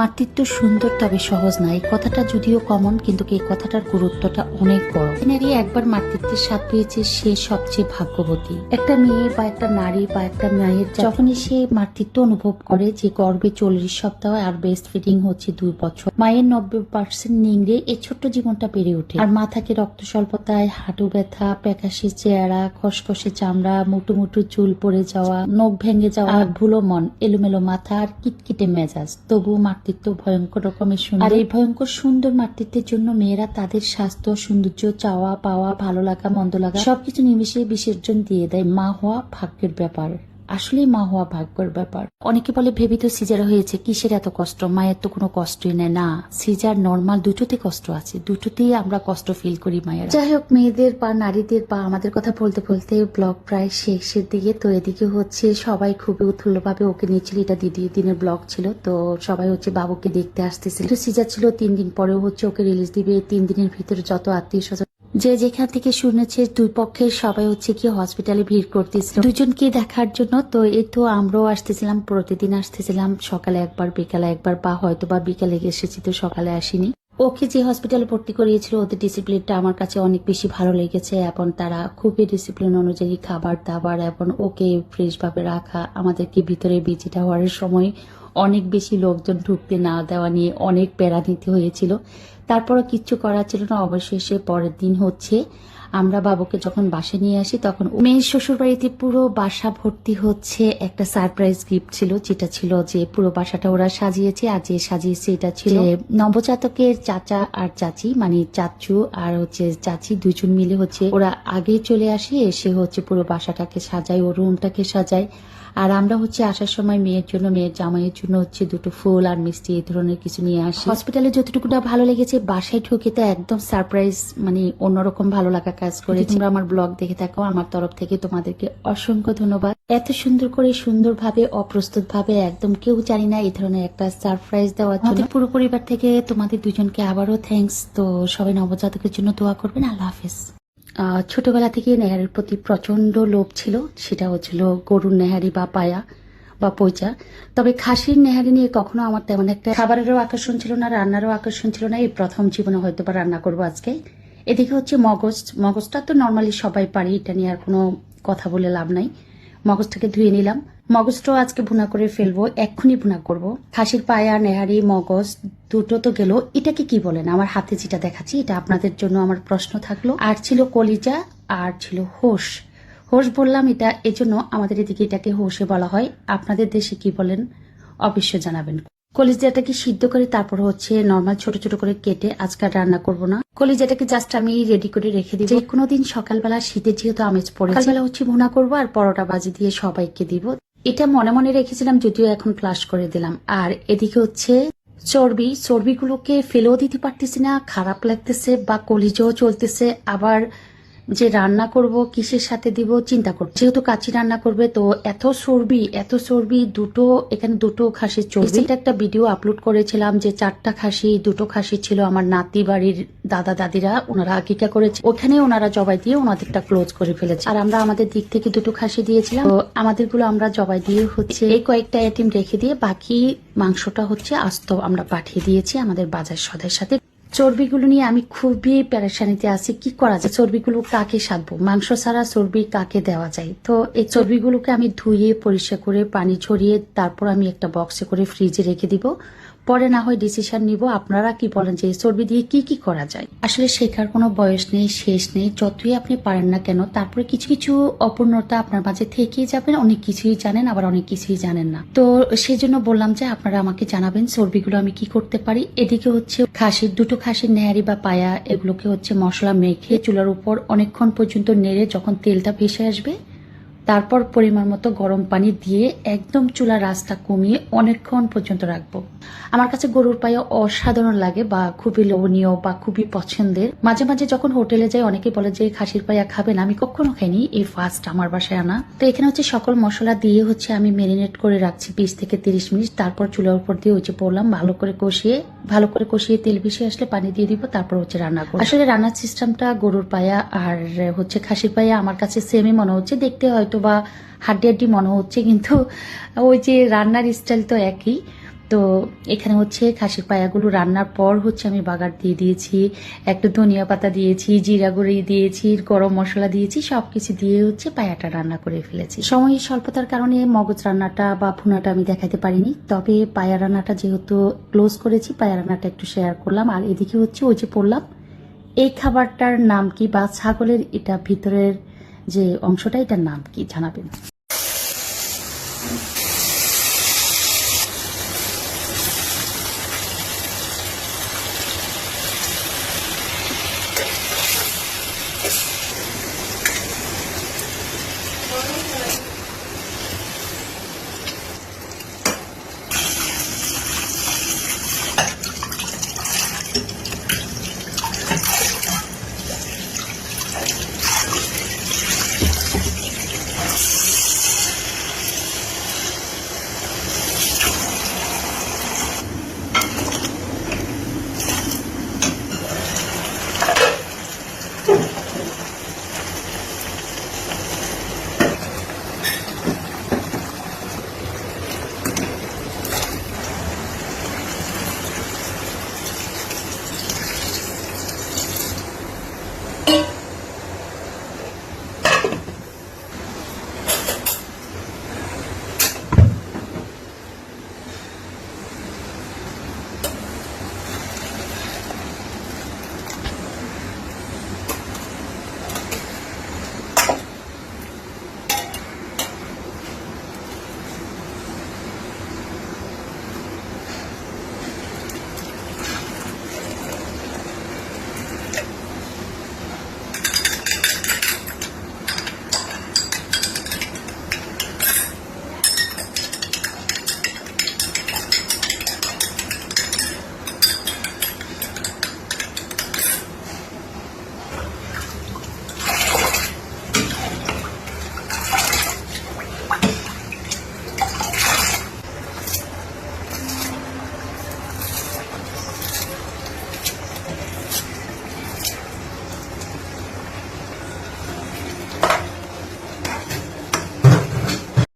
মাতৃত্ব সুন্দর তবে সহজ না। এই কথাটা যদিও কমন কিন্তু এই কথাটার গুরুত্বটা অনেক বড়। নারী একবার মাতৃত্বের স্বাদ পেয়েছে সে সবচেয়ে ভাগ্যবতী। একটা মেয়ে বা একটা নারী বা একটা মায়ের যখনই সে মাতৃত্ব অনুভব করে যে গর্বে চল্লিশ সপ্তাহ আর বেস্ট ফিডিং হচ্ছে দুই বছর, মায়ের নব্বই পার্সেন্ট নিংড়ে এই ছোট্ট জীবনটা বেড়ে ওঠে। আর মা থাকে রক্ত স্বল্পতায়, হাঁটু ব্যথা, প্যাকাশি চেহারা, খসখসে চামড়া মুটু মুটু চুল পড়ে যাওয়া, নখ ভেঙে যাওয়া, আর ভুলো মন, এলোমেলো মাথা আর কিটকিটে মেজাজ। তবু মাতৃত্ব ভয়ঙ্কর রকমের সুন্দর। আর এই ভয়ঙ্কর সুন্দর মাতৃত্বের জন্য মেয়েরা তাদের স্বাস্থ্য, সৌন্দর্য চাওয়া পাওয়া ভালো লাগা, মন্দ লাগা, সবকিছু নিমিশে বিসর্জন দিয়ে দেয়। মা হওয়া ভাগ্যের ব্যাপার। আসলে মা হওয়া ভাগ্যের ব্যাপার। অনেকে বলে ভেবি তো সিজার হয়েছে, কিসের এত কষ্ট? মায়ের তো কোনো কষ্টই নেই। না, সিজার নর্মাল দুটোতে কষ্ট আছে। দুটোতেই আমরা কষ্ট ফিল করি মায়ের। যাই হোক, মেয়েদের বা নারীদের বা আমাদের কথা বলতে বলতে ব্লগ প্রায় শেষের দিকে। তো এদিকে হচ্ছে সবাই খুবই উৎফুল্ল ভাবে ওকে নিয়েছিল এটা দিদি দিনের ব্লগ ছিল। তো সবাই হচ্ছে বাবুকে দেখতে আসতেছিল সিজার ছিল তিন দিন পরেও হচ্ছে ওকে রিলিজ দিবে। তিন দিনের ভিতরে যত আত্মীয় স্বজন যে যেখান থেকে শুনেছে দুই পক্ষের সবাই হচ্ছে কি হসপিটালে ভিড় করতেছিল। দুজনকে দেখার জন্য তো এই তো আমরাও আসতেছিলাম, প্রতিদিন আসতেছিলাম, সকালে একবার, বিকালে একবার বা হয়তো বা বিকালে এসেছি তো সকালে আসিনি। ওকে যে হসপিটালে ভর্তি করিয়েছিল, ওদের ডিসিপ্লিনটা আমার কাছে অনেক বেশি ভালো লেগেছে এবং তারা খুবই ডিসিপ্লিন অনুযায়ী খাবার দাবার এবং ওকে ফ্রেশ ভাবে রাখা, আমাদেরকে ভিতরে ভিজিট হওয়ার সময় অনেক বেশি লোকজন ঢুকতে না দেওয়া নিয়ে অনেক প্যারা নিতে হয়েছিল। তারপরও কিচ্ছু করার ছিল না। অবশেষে পরের দিন হচ্ছে আমরা বাবুকে যখন বাসা নিয়ে আসি তখন মেয়ের শ্বশুর বাড়িতে পুরো বাসা ভর্তি হচ্ছে একটা সারপ্রাইজ গিফট ছিল যেটা ছিল যে পুরো বাসাটা ওরা সাজিয়েছে আর যে সাজিয়েছে এটা ছিল নবজাতকের চাচা আর চাচি মানে চাচু আর হচ্ছে চাচি দুজন মিলে হচ্ছে ওরা আগে চলে আসে এসে হচ্ছে পুরো বাসাটাকে সাজায় ও রুমটাকে সাজায়। আর আমরা হচ্ছে আসার সময় মেয়ের জন্য মেয়ের জামাইয়ের জন্য হচ্ছে দুটো ফুল আর মিষ্টি এই ধরনের কিছু নিয়ে আসি। হসপিটালে যতটুকু না ভালো লেগেছে বাসায় ঢুকে তো একদম সারপ্রাইজ মানে অন্যরকম ভালো লাগা কাজ করে। তোমরা আমার ব্লগ দেখে থাকো আমার তরফ থেকে তোমাদেরকে অসংখ্য ধন্যবাদ। এত সুন্দর করে সুন্দরভাবে অপ্রস্তুত ভাবে একদম কেউ জানি না এই ধরনের একটা সারপ্রাইজ দেওয়ার জন্য। পুরো পরিবার থেকে তোমাদের দুজনকে আবারও থ্যাঙ্কস তো সবাই নবজাতকের জন্য দোয়া করবেন। আল্লাহ হাফেজ। ছোটবেলা থেকে নেহারির প্রতি প্রচণ্ড লোভ ছিল। সেটা হচ্ছিল গরুর নেহারি বা পায়া বা পৈচা তবে খাসির নেহারি নিয়ে কখনো আমার তেমন একটা খাবারেরও আকর্ষণ ছিল না, রান্নারও আকর্ষণ ছিল না। এই প্রথম জীবনে হয়তো বা রান্না করব আজকে। এদিকে হচ্ছে মগজ। মগজটা তো নর্মালি সবাই পারি, এটা নিয়ে আর কোনো কথা বলে লাভ নাই। মগজটাকে ধুয়ে নিলাম। মগজটাও আজকে ভুনা করে ফেলব, এক্ষুনি ভুনা করব। খাসির পায়া, নেহারি, মগজ দুটো তো গেল। এটাকে কি বলেন? আমার হাতে যেটা দেখাচ্ছি, এটা আপনাদের জন্য আমার প্রশ্ন থাকল। আর ছিল কলিজা, আর ছিল হোস হোস বললাম এটা, এজন্য আমাদের এদিকে এটাকে হোসে বলা হয়। আপনাদের দেশে কি বলেন? অবশ্যই জানাবেন। কলিজাটাকে সিদ্ধ করে তারপর হচ্ছে নর্মাল ছোট ছোট করে কেটে আজকাল রান্না করব না। কলিজাটাকে জাস্ট আমি রেডি করে রেখে দিই যে কোনো দিন সকালবেলা শীতের যেহেতু আমেজ পড়ে সকালবেলা হচ্ছে ভুনা করব আর পরোটা বাজি দিয়ে সবাইকে দিব। এটা মনে মনে রেখেছিলাম যদিও এখন ফ্লাশ করে দিলাম। আর এদিকে হচ্ছে চর্বি চর্বিগুলোকে ফেলেও দিতে পারতেছি না খারাপ লাগতেছে বা কলিজাও চলতেছে। আবার যে রান্না করব, কিসের সাথে দিব, চিন্তা করব। যেহেতু কাচি রান্না করবে, তো এত সর্বি এত সর্বি দুটো, এখানে দুটো খাসির চর্বি। এটা একটা ভিডিও আপলোড করেছিলাম যে চারটা খাসি, দুটো খাসি ছিল আমার নাতি বাড়ির দাদা দাদিরা, ওনারা আকিকা করেছে। ওখানে ওনারা জবাই দিয়ে ওনাদেরটা ক্লোজ করে ফেলেছে। আর আমরা আমাদের দিক থেকে দুটো খাসি দিয়েছিলাম, তো আমাদেরগুলো আমরা জবাই দিয়ে হচ্ছে এই কয়েকটা আইটেম রেখে দিয়ে বাকি মাংসটা হচ্ছে আস্ত আমরা পাঠিয়ে দিয়েছি আমাদের বাজার সদের সাথে। চর্বিগুলো নিয়ে আমি খুবই প্যারেশানিতে আছি। কি করা যায়? চর্বিগুলো কাকে সারবো? মাংস ছাড়া চর্বি কাকে দেওয়া যায়? তো এই চর্বিগুলোকে আমি ধুয়ে, পরিষ্কার করে, পানি ছড়িয়ে, তারপর আমি একটা বক্সে করে ফ্রিজে রেখে দিব। পরে না হয় ডিসিশন নিব, আপনারা কি বলেন যে চর্বি দিয়ে কি কি করা যায়? আসলে শেখার কোনো বয়স নেই, শেষ নেই, যতই আপনি পারেন না কেন, তারপরে কিছু কিছু অপূর্ণতা আপনার মাঝে থেকেই যাবেন অনেক কিছুই জানেন, আবার অনেক কিছুই জানেন না। তো সেই জন্য বললাম যে আপনারা আমাকে জানাবেন চর্বিগুলো আমি কি করতে পারি। এদিকে হচ্ছে খাসির, দুটো খাসির নেহারি বা পায়া, এগুলোকে হচ্ছে মশলা মেখে চুলার উপর অনেকক্ষণ পর্যন্ত নেড়ে যখন তেলটা ভেসে আসবে তারপর পরিমাণ মতো গরম পানি দিয়ে একদম চুলা রাসটা কমিয়ে অনেকক্ষণ পর্যন্ত রাখব। আমার কাছে গরুর পায়ে অসাধারণ লাগে বা খুবই লোভনীয় বা খুবই পছন্দের। মাঝে মাঝে যখন হোটেলে যাই, অনেকে বলে যে, খাসির পায়া খাবেন আমি কখনো খাইনি, এই ফার্স্ট আমার বাসায় আনা। তো এখানে হচ্ছে সকল মশলা দিয়ে হচ্ছে আমি মেরিনেট করে রাখছি বিশ থেকে তিরিশ মিনিট। তারপর চুলার উপর দিয়ে হচ্ছে পড়লাম ভালো করে কষিয়ে ভালো করে কষিয়ে তেল ভেসে আসলে পানি দিয়ে দিব, তারপর হচ্ছে রান্না করব। আসলে রান্নার সিস্টেমটা গরুর পায়া আর হচ্ছে খাসির পায়া আমার কাছে সেমই মনে হচ্ছে। দেখতে হয়তো বা হাড্ডি হাড্ডি মনে হচ্ছে, কিন্তু ওই যে রান্নার স্টাইল তো একই। তো এখানে হচ্ছে খাসির পায়াগুলো রান্নার পর হচ্ছে আমি বাগার দিয়ে দিয়েছি, একটু ধনিয়া পাতা দিয়েছি, জিরা গুঁড়ি দিয়েছি, গরম মশলা দিয়েছি সব কিছু দিয়ে হচ্ছে পায়াটা রান্না করে ফেলেছি। সময়ের স্বল্পতার কারণে মগজ রান্নাটা বা ভুনাটা আমি দেখাতে পারিনি, তবে পায়া রান্নাটা যেহেতু ক্লোজ করেছি, পায়া রান্নাটা একটু শেয়ার করলাম। আর এদিকে হচ্ছে ওই যে পড়লাম এই খাবারটার নাম কি বা ছাগলের এটা ভিতরের যে অংশটা, এটার নাম কি জানাবেন?